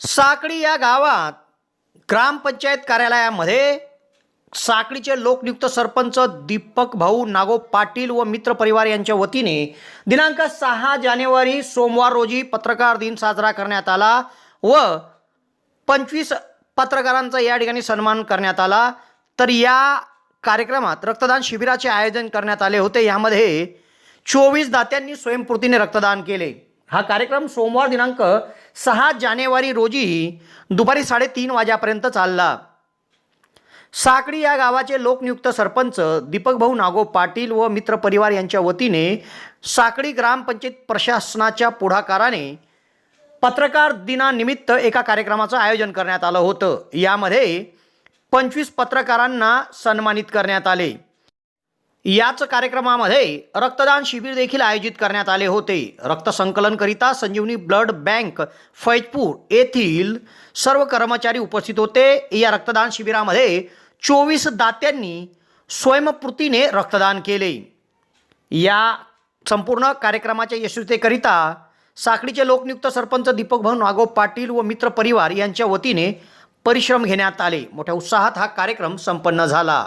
साकडी या गावात ग्रामपंचायत कार्यालयामध्ये साकळीचे लोकनियुक्त सरपंच दीपक भाऊ नागो पाटील व मित्र परिवार यांच्या वतीने दिनांक सहा जानेवारी सोमवार रोजी पत्रकार दिन साजरा करण्यात आला व पंचवीस पत्रकारांचा या ठिकाणी सन्मान करण्यात आला. तर या कार्यक्रमात रक्तदान शिबिराचे आयोजन करण्यात आले होते. यामध्ये चोवीस दात्यांनी स्वयंस्फूर्तीने रक्तदान केले. हा कार्यक्रम सोमवार दिनांक सहा जानेवारी रोजी दुपारी साडेतीन वाजेपर्यंत चालला. साकडी या गावाचे लोकनियुक्त सरपंच दीपक भाऊ नागो पाटील व मित्र परिवार यांच्या वतीने साकडी ग्रामपंचायत प्रशासनाच्या पुढाकाराने पत्रकार दिनानिमित्त एका कार्यक्रमाचं आयोजन करण्यात आलं होतं. यामध्ये पंचवीस पत्रकारांना सन्मानित करण्यात आले. याच कार्यक्रमामध्ये रक्तदान शिबिर देखील आयोजित करण्यात आले होते. रक्तसंकलनकरिता संजीवनी ब्लड बँक फैजपूर येथील सर्व कर्मचारी उपस्थित होते. या रक्तदान शिबिरामध्ये चोवीस दात्यांनी स्वयंपूर्तीने रक्तदान केले. या संपूर्ण कार्यक्रमाच्या यशस्वीतेकरिता साखळीचे लोकनियुक्त सरपंच दीपक भाऊ नागो पाटील व मित्र परिवार यांच्या वतीने परिश्रम घेण्यात आले. मोठ्या उत्साहात हा कार्यक्रम संपन्न झाला.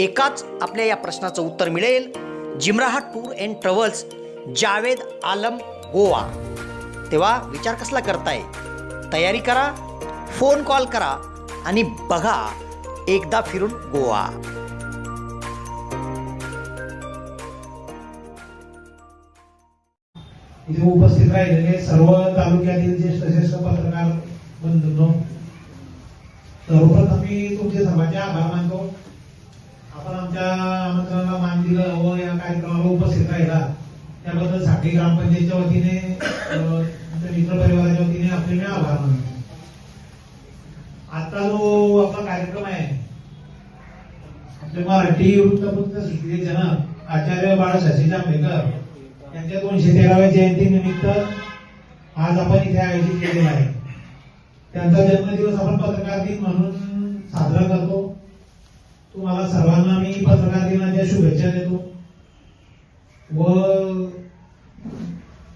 एकाच आपल्या या प्रश्नाचं उत्तर मिळेल. Jimraha tour and travels Javed Alam Goa. तेव्हा विचार कसला करताय? तयारी करा फोन कॉल करा आणि बघा एकदा फिरून गोवा. इथे उपस्थित राहिलेले सर्व तालुक्यातील ज्येष्ठ ज्येष्ठ पत्रकार बंधूंनो सर्वप्रथम मी तुमचे सर्वांचे आभार मानतो. आपण आमच्या आमंत्रणाला मान दिलं व या कार्यक्रमाला उपस्थित राहिला. त्याबद्दलसाठी ग्रामपंचायतच्या वतीने मित्र परिवाराच्या वतीने आपले मी आभार मानतो. आता जो आपला कार्यक्रम आहे आपले मराठी वृत्तपत्र सुटले जनक आचार्य बाळशास्त्री जांभेकर यांच्या दोनशे तेराव्या जयंती निमित्त आज आपण इथे आयोजित केलेला आहे. त्यांचा जन्मदिवस आपण पत्रकार दिन म्हणून साजरा करतो. तुम्हाला सर्वांना मी पत्रकार दिनाच्या शुभेच्छा देतो. व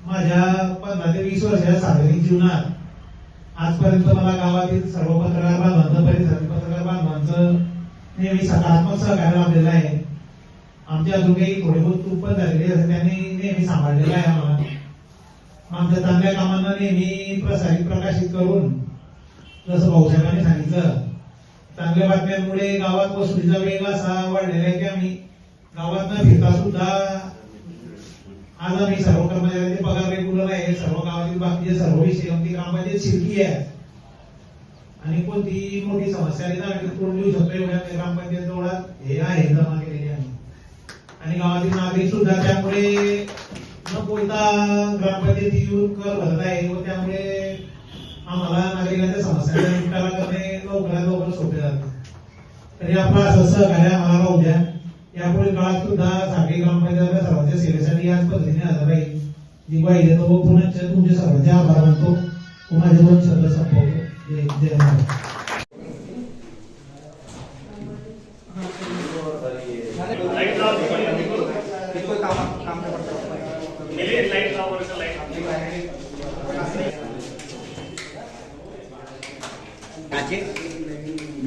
माझ्या पंधरा ते वीस वर्षाच्या सार्वजनिक जीवनात आजपर्यंत मला गावातील सर्व पत्रकार बांधवांचं परिसरातील पत्रकार बांधवांचं नेहमी सकारात्मक सहकार्य लाभलेलं आहे. आमच्या अजून काही थोडे बहुत चूक पण झालेली असते त्यांनी नेहमी सांभाळलेलं आहे आम्हाला. आमच्या चांगल्या कामांना नेहमी प्रसारित प्रकाशित करून जसं भाऊसाहेबांनी सांगितलं चांगल्या बातम्यांमुळे गावात वसुलीचा वेग असा वाढलेला आहे की आम्ही गावात न फिरता सुद्धा. आज आम्ही सर्व कर्मचाऱ्यांचे पगार रेग्युलर आहे. सर्व गावातील बाकीचे सर्व विषय आमची कामाचे शिरकी आहे. आणि कोणती मोठी समस्या आली तर आम्ही तोडून देऊ शकतो एवढ्या ग्रामपंचायत जवळात हे आहे जमा केलेली आहे आणि गावातील नागरिक सुद्धा त्यामुळे न बोलता ग्रामपंचायती येऊन कर भरत आहे व त्यामुळे आम्हाला नागरिकांच्या समस्यांचा निपटारा करणे लवकरात लवकर सोपे जाते. तरी आपलं असं सहकार्य आम्हाला उद्या यापुढील काळात सुद्धा साखळी ग्रामपंचायत सर्वांच्या सेवेसाठी याच पद्धतीने हजर राहील जी ग्वाही देतो व पुन्हा तुमचे सर्वांचे आभार मानतो. व माझे दोन शब्द संपवतो. जय जय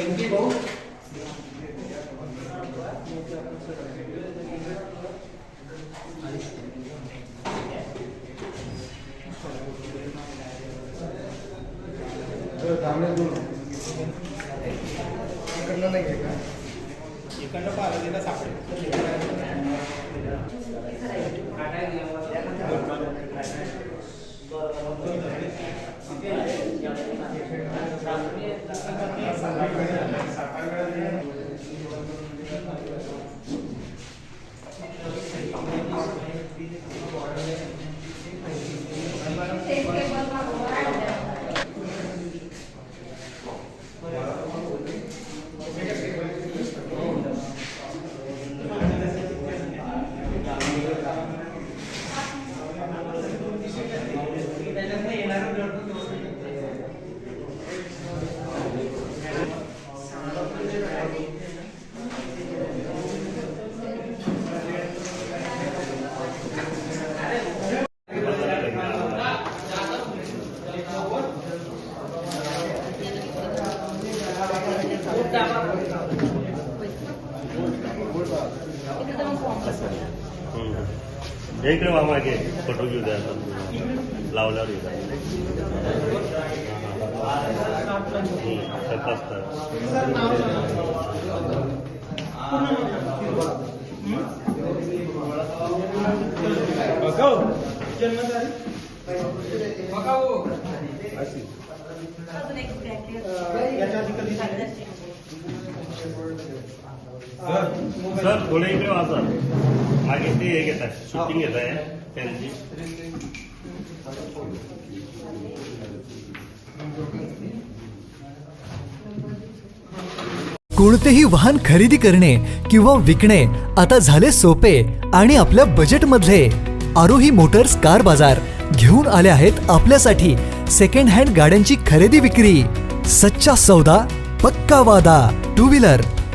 पंची भाऊ इकडनं नाही आहे का इकडनं पार्वतीला सापडेल इकडे वा मागे फोटो घेऊ द्या. लावल्यावर येऊ द्या हम्म. तपासतात अजून एक bracket. सर थोडे इकडे वाचा मागे ते हे घेत आहे शूटिंग घेत आहे त्यांची. कोणतेही वाहन खरेदी करणे किंवा विकणे आता झाले सोपे आणि आपल्या बजेटमधले आरोही मोटर्स कार बाजार घेऊन आले आहेत आपल्यासाठी सेकंड हँड गाड्यांची खरेदी विक्री. सच्चा सौदा पक्का वादा टू व्हीलर